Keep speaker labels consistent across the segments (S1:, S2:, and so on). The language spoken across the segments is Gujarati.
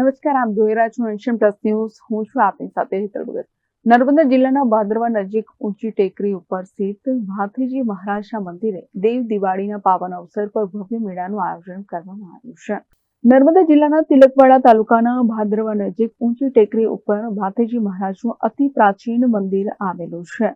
S1: નમસ્કાર આપ જોઈ રહ્યા છો નેશન પ્લસ ન્યૂઝ. હું છું આપની સાથે હેતલ ભગત. નર્મદા જિલ્લાના ભાદરવા નજીક ઊંચી ટેકરી ઉપર સ્થિત ભાથીજી મહારાજના મંદિરે દેવ દિવાળીના પાવન અવસર પર ભવ્ય મેળાનું આયોજન કરવામાં આવ્યું છે. નર્મદા જિલ્લાના તિલકવાડા તાલુકાના ભાદરવા નજીક ઊંચી ટેકરી ઉપર ભાથીજી મહારાજનું અતિ પ્રાચીન મંદિર આવેલું છે.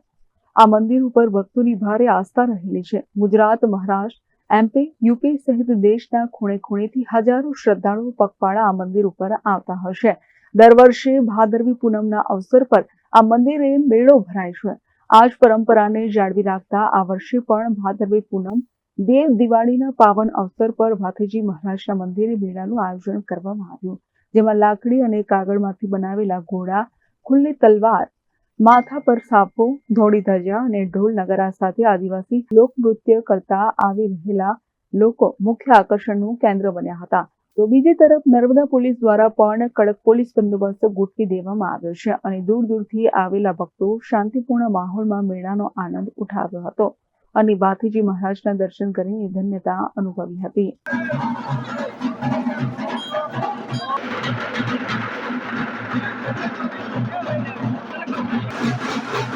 S1: આ મંદિર ઉપર ભક્તોની ભારે આસ્થા રહેલી છે. ગુજરાત, મહારાષ્ટ્ર એમપી યુપી સહિત દેશના ખૂણે ખૂણેથી હજારો શ્રદ્ધાળુઓ પગપાળા આ મંદિર ઉપર આવતા હશે. દર વર્ષે ભાદરવી પૂનમના અવસર પર આ મંદિરે મેળો ભરાય છે. આ જ પરંપરાને જાળવી રાખતા આ વર્ષે પણ ભાદરવી પૂનમ, દેવ દિવાળીના પાવન અવસર પર ભાથીજી મહારાજના મંદિરે મેળાનું આયોજન કરવામાં આવ્યું, જેમાં લાકડી અને કાગળમાંથી બનાવેલા ઘોડા, ખુલ્લી તલવાર માથા પર સાપો, ધોળી ધજા અને ઢોલ નગરા સાથે આદિવાસી લોકનૃત્ય કરતા આવી રહેલા લોકો મુખ્ય આકર્ષણનું કેન્દ્ર બન્યા હતા. તો બીજી તરફ નર્મદા પોલીસ દ્વારા પણ કડક પોલીસ બંદોબસ્ત ગોઠવી દેવામાં આવ્યો છે અને દૂર દૂરથી આવેલા ભક્તો શાંતિપૂર્ણ માહોલમાં મેળાનો આનંદ ઉઠાવ્યો હતો. અને બાથીજી મહારાજના દર્શન કરીને ધન્યતા અનુભવી હતી.